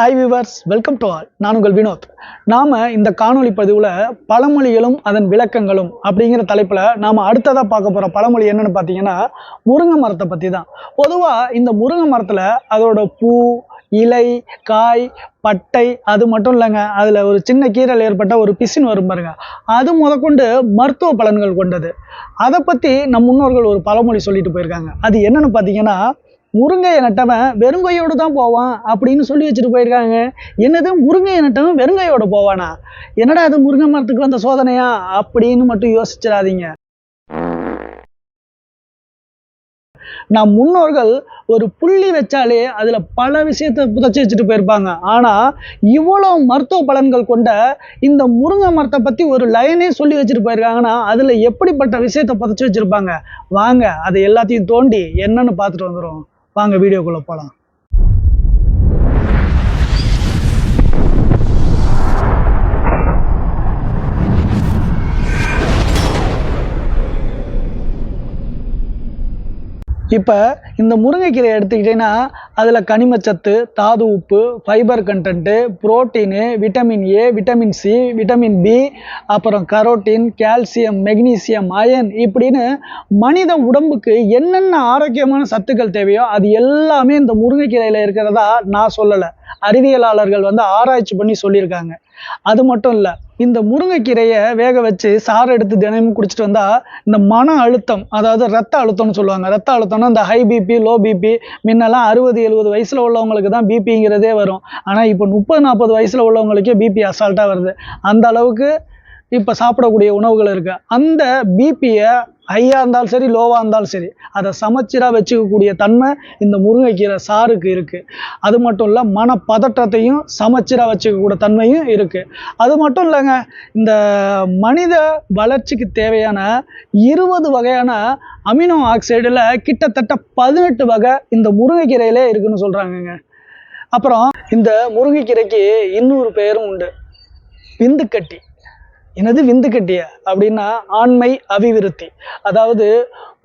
Hi viewers welcome to all நான் உங்கள் வினோத். நாம் இந்த காணொலி பதிவில் பழமொழிகளும் அதன் விளக்கங்களும் அப்படிங்கிற தலைப்பில் நாம் அடுத்ததாக பார்க்க போகிற பழமொழி என்னென்னு பார்த்தீங்கன்னா முருங்கை மரத்தை பற்றி தான் பொதுவாக இந்த முருங்கை மரத்தில் அதோட பூ இலை காய் பட்டை அது மட்டும் இல்லைங்க. அதில் ஒரு சின்ன கீரல் ஏற்பட்ட ஒரு பிசின் வரும் பாருங்க. அது முதற்கொண்டு மருத்துவ பலன்கள் கொண்டது. அதை பற்றி நம் முன்னோர்கள் ஒரு பழமொழி சொல்லிட்டு போயிருக்காங்க. அது என்னன்னு பார்த்தீங்கன்னா முருங்கையை நட்டவன் வெறுங்கையோடு தான் போவான் அப்படின்னு சொல்லி வச்சுட்டு போயிருக்காங்க. என்னது? முருங்கையை நட்டவன் வெறுங்கையோடு போவானா? என்னடா அது முருங்கை மரத்துக்கு வந்த சோதனையா? அப்படின்னு மட்டும் யோசிச்சிடாதீங்க. நம் முன்னோர்கள் ஒரு புள்ளி வச்சாலே அதில் பல விஷயத்தை புதைச்சி வச்சுட்டு போயிருப்பாங்க. ஆனால் இவ்வளோ மருத்துவ பலன்கள் கொண்ட இந்த முருங்கை மரத்தை பற்றி ஒரு லைனே சொல்லி வச்சுட்டு போயிருக்காங்கன்னா அதில் எப்படிப்பட்ட விஷயத்தை புதைச்சி வச்சுருப்பாங்க? வாங்க அதை எல்லாத்தையும் தோண்டி என்னன்னு பார்த்துட்டு வந்துடும் வாங்க வீடியோக்குள்ள போலாம். இப்போ இந்த முருங்கைக்கீரை எடுத்துக்கிட்டீங்கன்னா அதில் கனிமச்சத்து தாது உப்பு fibre content protein vitamin A vitamin C vitamin B அப்புறம் கரோட்டின் கால்சியம் மெக்னீசியம் அயன் இப்படின்னு மனித உடம்புக்கு என்னென்ன ஆரோக்கியமான சத்துக்கள் தேவையோ அது எல்லாமே இந்த முருங்கைக்கீரையில் இருக்கிறதா நான் சொல்லலை. அறிவியலாளர்கள் வந்து ஆராய்ச்சி பண்ணி சொல்லியிருக்காங்க. அது மட்டும் இல்லை இந்த முருங்கைக்கீரையை வேக வச்சு சாறு எடுத்து தினமும் குடிச்சிட்டு வந்தால் இந்த மன அழுத்தம் அதாவது ரத்த அழுத்தம்னு சொல்லுவாங்க. ரத்த அழுத்தம்னா இந்த ஹை பிபி லோ பிபி முன்னெல்லாம் அறுபது எழுபது வயசில் உள்ளவங்களுக்கு தான் பிபிங்கிறதே வரும். ஆனால் இப்போ முப்பது நாற்பது வயசில் உள்ளவங்களுக்கே பிபி அசால்ட்டாக வருது. அந்த அளவுக்கு இப்போ சாப்பிடக்கூடிய உணவுகள் இருக்குது அந்த பிபியை ஹையாக இருந்தாலும் சரி லோவாக இருந்தாலும் சரி அதை சமச்சீராக வச்சுக்கக்கூடிய தன்மை இந்த முருங்கைக்கீரை சாருக்கு இருக்குது அது மட்டும் இல்லை மனப்பதற்றத்தையும் சமச்சீராக வச்சுக்கக்கூடிய தன்மையும் இருக்குது அது மட்டும் இல்லைங்க இந்த மனித வளர்ச்சிக்கு தேவையான இருபது வகையான அமினோ ஆக்சைடில் கிட்டத்தட்ட பதினெட்டு வகை இந்த முருங்கைக்கீரையிலே இருக்குன்னு சொல்கிறாங்கங்க அப்புறம் இந்த முருங்கைக்கீரைக்கு இன்னொரு பெயரும் உண்டு விந்துக்கட்டி என்னது விந்துக்கட்டிய அப்படின்னா ஆண்மை அபிவிருத்தி. அதாவது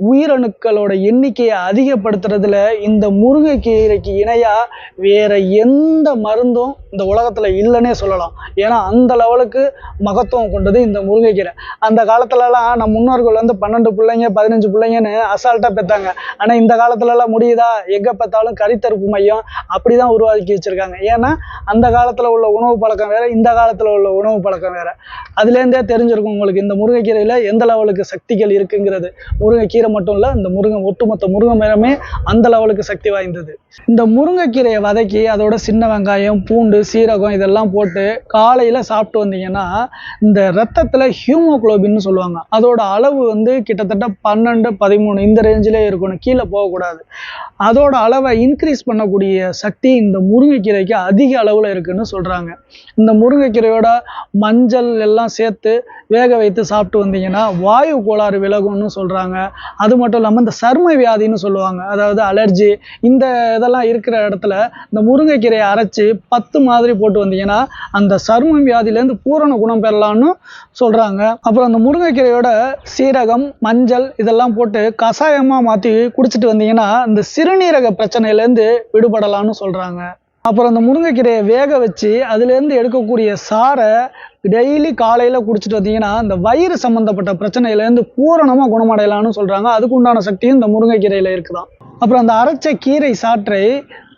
உயிரணுக்களோட எண்ணிக்கையை அதிகப்படுத்துறதுல இந்த முருங்கைக்கீரைக்கு இணையாக வேற எந்த மருந்தும் இந்த உலகத்தில் இல்லைன்னே சொல்லலாம். ஏன்னா அந்த லெவலுக்கு மகத்துவம் கொண்டது இந்த முருங்கைக்கீரை அந்த காலத்துலலாம் நம்ம முன்னோர்கள் வந்து பன்னெண்டு பிள்ளைங்க பதினஞ்சு பிள்ளைங்கன்னு அசால்ட்டாக பெற்றாங்க ஆனால் இந்த காலத்துலலாம் முடியுதா? எங்கே பார்த்தாலும் கறித்தடுப்பு மையம் அப்படி தான் உருவாக்கி வச்சுருக்காங்க. ஏன்னா அந்த காலத்தில் உள்ள உணவு பழக்கம் வேறு இந்த காலத்தில் உள்ள உணவு பழக்கம் வேறு. அதுலேருந்தே தெரிஞ்சிருக்கும் உங்களுக்கு இந்த முருங்கைக்கீரையில் எந்த லெவலுக்கு சக்திகள் இருக்குங்கிறது. முருங்கைக்கீரை மட்டும் இல்லை இந்த முருங்கை ஒட்டுமொத்த முருங்கை மரமே அந்த லெவலுக்கு சக்தி வாய்ந்தது. இந்த முருங்கைக்கீரையை வதக்கி அதோட சின்ன வெங்காயம் பூண்டு சீரகம் இதெல்லாம் போட்டு காலையில் சாப்பிட்டு வந்தீங்கன்னா இந்த ரத்தத்தில் ஹியூமோக்ளோபின்னு சொல்லுவாங்க. அதோட அளவு வந்து கிட்டத்தட்ட பன்னெண்டு பதிமூணு இந்த ரேஞ்சிலே இருக்கணும். கீழே போகக்கூடாது. அதோட அளவை இன்க்ரீஸ் பண்ணக்கூடிய சக்தி இந்த முருங்கைக்கீரைக்கு அதிக அளவில் இருக்குன்னு சொல்கிறாங்க இந்த முருங்கைக்கீரையோட மஞ்சள் எல்லாம் சேர்த்து வேக வைத்து சாப்பிட்டு வந்தீங்கன்னா வாயு கோளாறு விலகும்னு சொல்கிறாங்க அது மட்டும் இல்லாமல் இந்த சர்ம வியாதின்னு சொல்லுவாங்க. அதாவது அலர்ஜி இந்த இதெல்லாம் இருக்கிற இடத்துல இந்த முருங்கைக்கீரையை அரைச்சி பத்து மாதிரி போட்டு வந்தீங்கன்னா அந்த சர்ம வியாதியிலேருந்து பூரண குணம் பெறலாம்னு சொல்கிறாங்க அப்புறம் அந்த முருங்கைக்கீரையோட சீரகம் மஞ்சள் இதெல்லாம் போட்டு கஷாயமாக மாற்றி குடிச்சிட்டு வந்தீங்கன்னா இந்த சிறுநீரக பிரச்சனையிலேருந்து விடுபடலாம்னு சொல்கிறாங்க அப்புறம் அந்த முருங்கைக்கீரையை வேக வச்சு அதுலேருந்து எடுக்கக்கூடிய சாறை டெய்லி காலையில் குடிச்சிட்டு வந்தீங்கன்னா இந்த வயிறு சம்மந்தப்பட்ட பிரச்சனையிலேருந்து பூரணமாக குணமடையலாம்னு சொல்கிறாங்க அதுக்கு உண்டான சக்தியும் இந்த முருங்கைக்கீரையில் இருக்குதான். அப்புறம் அந்த அரைச்ச கீரை சாற்றை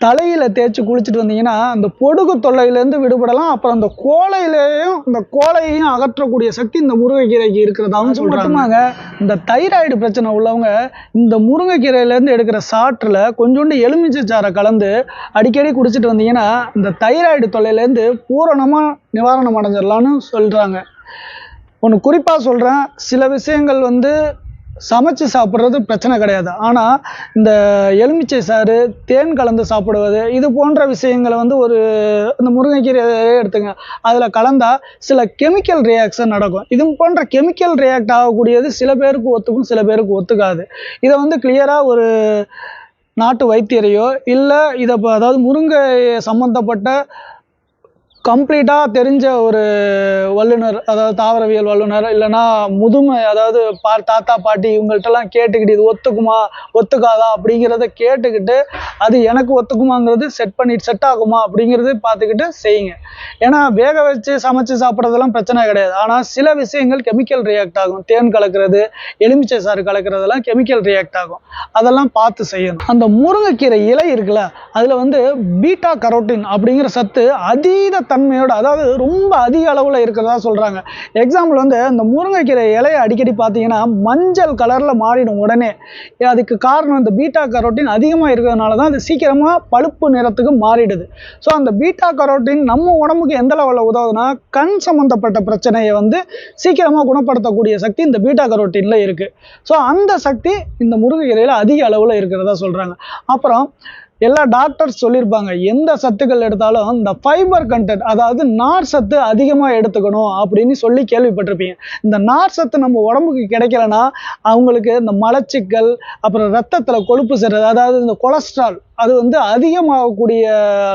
தலையில் தேய்ச்சி குளிச்சுட்டு வந்தீங்கன்னா அந்த பொடுகு தொல்லையிலேருந்து விடுபடலாம். அப்புறம் அந்த கோலையிலையும் இந்த கோலையையும் அகற்றக்கூடிய சக்தி இந்த முருங்கைக்கீரைக்கு இருக்கிறதாவும் சொல்கிறாங்க இந்த தைராய்டு பிரச்சனை உள்ளவங்க இந்த முருங்கைக்கீரையிலேருந்து எடுக்கிற சாற்றில் கொஞ்சோண்டு எலுமிச்சை சாறை கலந்து அடிக்கடி குடிச்சிட்டு வந்தீங்கன்னா இந்த தைராய்டு தொல்லையிலேருந்து பூரணமாக நிவாரணம் அடைஞ்சிடலான்னு சொல்கிறாங்க ஒன்று குறிப்பாக சொல்கிறேன் சில விஷயங்கள் வந்து சமைச்சு சாப்பிட்றது பிரச்சனை கிடையாது. ஆனால் இந்த எலுமிச்சை சாறு தேன் கலந்து சாப்பிடுவது இது போன்ற விஷயங்களை வந்து ஒரு இந்த முருங்கைக்கீரை எடுத்துங்க. அதில் கலந்தால் சில கெமிக்கல் ரியாக்ஷன் நடக்கும். இது போன்ற கெமிக்கல் ரியாக்ட் ஆகக்கூடியது சில பேருக்கு ஒத்துக்கும் சில பேருக்கு ஒத்துக்காது. இதை வந்து கிளியராக ஒரு நாட்டு வைத்தியரையோ இல்லை இதை அதாவது முருங்கை சம்மந்தப்பட்ட கம்ப்ளீட்டாக தெரிஞ்ச ஒரு வல்லுனர் அதாவது தாவரவியல் வல்லுநர் இல்லைன்னா முதுமை அதாவது பா தாத்தா பாட்டி இவங்கள்ட்டலாம் கேட்டுக்கிட்டு இது ஒத்துக்குமா ஒத்துக்காதா அப்படிங்கிறத கேட்டுக்கிட்டு அது எனக்கு ஒத்துக்குமாங்கிறது செட் பண்ணி செட் ஆகுமா அப்படிங்கிறது பார்த்துக்கிட்டு செய்யுங்க. ஏன்னா வேக வச்சு சமைச்சு சாப்பிட்றதெல்லாம் பிரச்சனை கிடையாது. ஆனால் சில விஷயங்கள் கெமிக்கல் ரியாக்ட் ஆகும். தேன் கலக்கிறது எலுமிச்சை சாறு கலக்கிறதெல்லாம் கெமிக்கல் ரியாக்ட் ஆகும். அதெல்லாம் பார்த்து செய்யணும். அந்த முருங்கைக்கீரை இலை இருக்குல்ல அதில் வந்து பீட்டா கரோட்டின் அப்படிங்கிற சத்து அதீத தன்மையோட அதாவது ரொம்ப அதிக அளவில் இருக்கிறதா சொல்கிறாங்க எக்ஸாம்பிள் வந்து இந்த முருங்கைக்கீரை இலையை அடிக்கடி பார்த்தீங்கன்னா மஞ்சள் கலரில் மாறிடும் உடனே. அதுக்கு காரணம் இந்த பீட்டா கரோட்டின் அதிகமாக இருக்கிறதுனால தான் அது சீக்கிரமாக பழுப்பு நிறத்துக்கு மாறிடுது. ஸோ அந்த பீட்டா கரோட்டின் நம்ம உடம்புக்கு எந்த லெவலில் உதவுதுன்னா கண் சம்மந்தப்பட்ட பிரச்சனையை வந்து சீக்கிரமாக குணப்படுத்தக்கூடிய சக்தி இந்த பீட்டா கரோட்டினில் இருக்குது ஸோ அந்த சக்தி இந்த முருங்கைக்கீரையில் அதிக அளவில் இருக்கிறதா சொல்கிறாங்க அப்புறம் எல்லா டாக்டர்ஸ் சொல்லியிருப்பாங்க. எந்த சத்துக்கள் எடுத்தாலும் இந்த ஃபைபர் கண்டென்ட் அதாவது நார் சத்து அதிகமாக எடுத்துக்கணும் அப்படின்னு சொல்லி கேள்விப்பட்டிருப்பீங்க. இந்த நார் சத்து நம்ம உடம்புக்கு கிடைக்கலனா அவங்களுக்கு இந்த மலச்சிக்கல் அப்புறம் ரத்தத்தில் கொழுப்பு சேர்றது அதாவது இந்த கொலஸ்ட்ரால் அது வந்து அதிகமாகக்கூடிய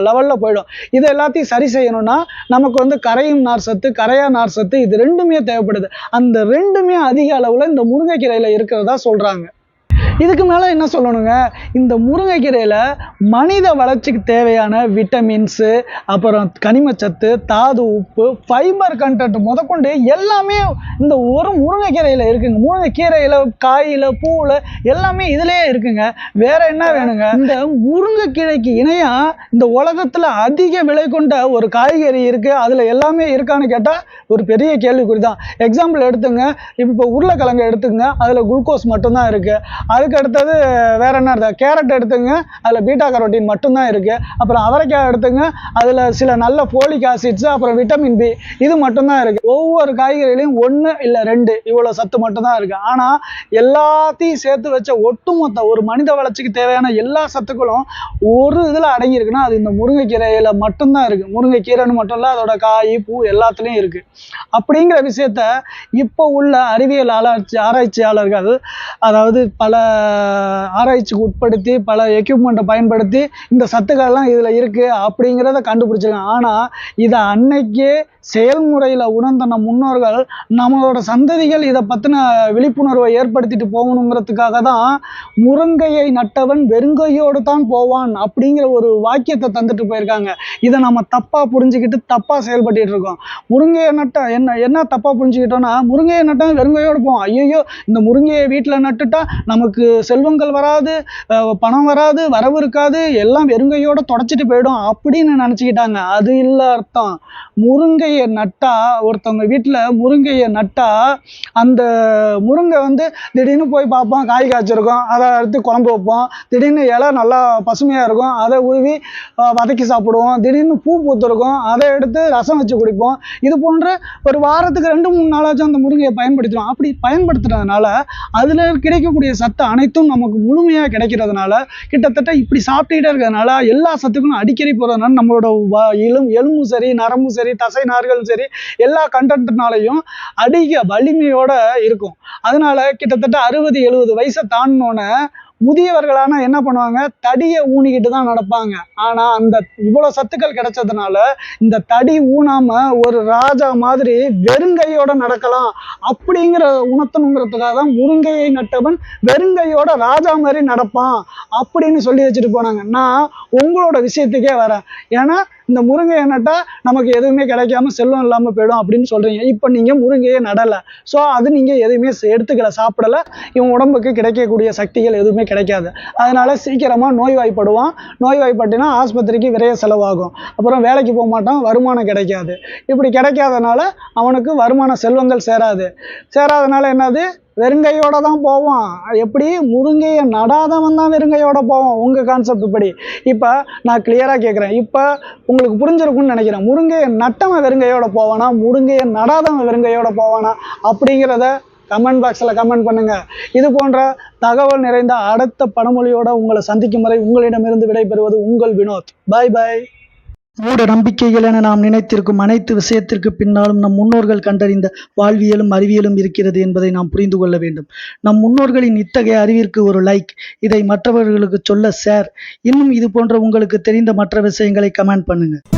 லெவலில் போயிடும். இது எல்லாத்தையும் சரி செய்யணும்னா நமக்கு வந்து கரையும் நார் சத்து கரையா நார் சத்து இது ரெண்டுமே தேவைப்படுது. அந்த ரெண்டுமே அதிக அளவில் இந்த முருங்கைக்கீரையில் இருக்கிறதா சொல்கிறாங்க இதுக்கு மேலே என்ன சொல்லணுங்க? இந்த முருங்கைக்கீரையில் மனித வளர்ச்சிக்கு தேவையான விட்டமின்ஸு அப்புறம் கனிமச்சத்து தாது உப்பு ஃபைபர் கண்டென்ட் முதற்கொண்டு எல்லாமே இந்த ஒரு முருங்கைக்கீரையில் இருக்குங்க. முருங்கைக்கீரையில் காயில் பூவில் எல்லாமே இதுலேயே இருக்குங்க. வேற என்ன வேணுங்க? இந்த முருங்கைக்கீரைக்கு இணையாக இந்த உலகத்தில் அதிக விலை கொண்ட ஒரு காய்கறி இருக்குது அதில் எல்லாமே இருக்கான்னு கேட்டால் ஒரு பெரிய கேள்விக்குறி தான் எக்ஸாம்பிள் எடுத்துங்க. இப்போ உருளைக்கிழங்கு எடுத்துங்க அதில் குளுக்கோஸ் மட்டும்தான் இருக்குது அது அதுக்கு அடுத்தது வேற என்ன இருக்குது கேரட் எடுத்துங்க. அதில் பீட்டா கரோட்டின் மட்டும்தான் இருக்குது அப்புறம் அவரைக்காய் எடுத்துங்க. அதில் சில நல்ல ஃபோலிக் ஆசிட்ஸ் அப்புறம் விட்டமின் பி இது மட்டும்தான் இருக்குது ஒவ்வொரு காய்கறிலையும் ஒன்று இல்லை ரெண்டு. இவ்வளோ சத்து மட்டும்தான் இருக்குது ஆனால் எல்லாத்தையும் சேர்த்து வச்ச ஒட்டுமொத்த ஒரு மனித வளர்ச்சிக்கு தேவையான எல்லா சத்துக்களும் ஒரு இதில் அடங்கியிருக்குன்னா அது இந்த முருங்கைக்கீரையில் மட்டும்தான் இருக்குது முருங்கைக்கீரைன்னு மட்டும் இல்லை அதோட காய் பூ எல்லாத்துலேயும் இருக்குது அப்படிங்கிற விஷயத்த இப்போ உள்ள அறிவியல் ஆராய்ச்சி ஆராய்ச்சியாளர்கள் அதாவது பல ஆராய்ச்சிக்கு உட்படுத்தி பல எக்யூப்மெண்ட்டை பயன்படுத்தி இந்த சத்துக்கள்லாம் இதில் இருக்குது அப்படிங்கிறத கண்டுபிடிச்சிருக்காங்க. ஆனால் இதை அன்னைக்கே செயல்முறையில் உணர்ந்த நம் முன்னோர்கள் நம்மளோட சந்ததிகள் இதை பற்றின விழிப்புணர்வை ஏற்படுத்திட்டு போகணுங்கிறதுக்காக தான் முருங்கையை நட்டவன் வெறுங்கையோடு தான் போவான் அப்படிங்கிற ஒரு வாக்கியத்தை தந்துட்டு போயிருக்காங்க. இதை நம்ம தப்பாக புரிஞ்சுக்கிட்டு தப்பாக செயல்பட்டு இருக்கோம். முருங்கையை நட்ட என்ன என்ன தப்பாக புரிஞ்சுக்கிட்டோம்னா முருங்கையை நட்டவன் வெறுங்கையோடு போவோம் ஐயோ இந்த முருங்கையை வீட்டில் நட்டுட்டா நமக்கு செல்வங்கள் வராது பணம் வராது வரவு இருக்காது எல்லாம் வெறுங்கையோட தொடச்சிட்டு போயிடும் அப்படின்னு நினச்சிக்கிட்டாங்க. அது இல்லை அர்த்தம். முருங்கையை நட்டா ஒருத்தவங்க வீட்டில் முருங்கையை நட்டா அந்த முருங்கை வந்து திடீர்னு போய் பார்ப்போம் காய் காய்ச்சிருக்கும். அதை எடுத்து குழம்பு வைப்போம் திடீர்னு இலை நல்லா பசுமையாக இருக்கும். அதை உருவி வதக்கி சாப்பிடுவோம். திடீர்னு பூ பூத்துருக்கும். அதை எடுத்து ரசம் வச்சு குடிப்போம். இது போன்ற ஒரு வாரத்துக்கு ரெண்டு மூணு நாளாச்சும் அந்த முருங்கையை பயன்படுத்துவோம் அப்படி பயன்படுத்துறதுனால அதில் கிடைக்கக்கூடிய சத்து அனைத்தும் நமக்கு முழுமையாக கிடைக்கிறதுனால கிட்டத்தட்ட இப்படி சாப்பிட்டுக்கிட்டே இருக்கிறதுனால எல்லா சத்துக்களும் அடிக்கடி போகிறதுனால நம்மளோட வ- எலும் எலும்பும் சரி நரம்பும் சரி தசை நார்களும் சரி எல்லா கண்டென்ட்னாலையும் அதிக வலிமையோட இருக்கும். அதனால கிட்டத்தட்ட அறுபது எழுபது வயசை தாண்டினோன்னே முதியவர்களான என்ன பண்ணுவாங்க? தடியை ஊனிக்கிட்டு தான் நடப்பாங்க. ஆனால் அந்த இவ்வளோ சத்துக்கள் கிடைச்சதுனால இந்த தடி ஊனாமல் ஒரு ராஜா மாதிரி வெறுங்கையோட நடக்கலாம். அப்படிங்கிற உணர்த்தணுங்கிறதுக்காக தான் முருங்கையை நட்டவன் வெறுங்கையோட ராஜா மாதிரி நடப்பான் அப்படின்னு சொல்லி வச்சுட்டு போனாங்க. நான் உங்களோட விஷயத்துக்கே வரேன். ஏன்னா இந்த முருங்கையை நட்டா நமக்கு எதுவுமே கிடைக்காம செல்வம் இல்லாமல் போயிடும் அப்படின்னு சொல்கிறீங்க இப்போ நீங்கள் முருங்கையை நடலை. ஸோ அது நீங்கள் எதுவுமே எடுத்துக்கலை எடுத்துக்கல சாப்பிடல. இவன் உடம்புக்கு கிடைக்கக்கூடிய சக்திகள் எதுவுமே கிடைக்காது. அதனால் சீக்கிரமாக நோய்வாய்ப்படுவான். நோய்வாய்ப்பட்டுனா ஆஸ்பத்திரிக்கு விரைய செலவாகும். அப்புறம் வேலைக்கு போக மாட்டான் வருமானம் கிடைக்காது. இப்படி கிடைக்காதனால அவனுக்கு வருமான செல்வங்கள் சேராது. சேராதனால என்னது? வெறுங்கையோட தான் போவான் எப்படி? முருங்கையை நடாதவன் தான் வெறுங்கையோட போவான். உங்கள் கான்செப்ட் படி இப்போ நான் கிளியராக கேட்குறேன் இப்போ உங்களுக்கு புரிஞ்சிருக்கும்னு நினைக்கிறேன். முருங்கையை நட்டவன் வெறுங்கையோட போவானா? முருங்கையை நடாதவன் வெறுங்கையோட போவானா? அப்படிங்கிறத கமெண்ட் பாக்ஸில் கமெண்ட் பண்ணுங்கள் இது போன்ற தகவல் நிறைந்த அடுத்த பணமொழியோடு உங்களை சந்திக்கும் வரை உங்களிடமிருந்து விடைபெறுவது உங்கள் வினோத். பாய் பாய் மூட நம்பிக்கைகள் என நாம் நினைத்திருக்கும் அனைத்து விஷயத்திற்கு பின்னாலும் நம் முன்னோர்கள் கண்டறிந்த வாழ்வியலும் அறிவியலும் இருக்கிறது என்பதை நாம் புரிந்து கொள்ள வேண்டும். நம் முன்னோர்களின் இத்தகைய அறிவிற்கு ஒரு லைக் இதை மற்றவர்களுக்கு சொல்ல ஷேர் இன்னும் இது போன்ற உங்களுக்கு தெரிந்த மற்ற விஷயங்களை கமெண்ட் பண்ணுங்கள்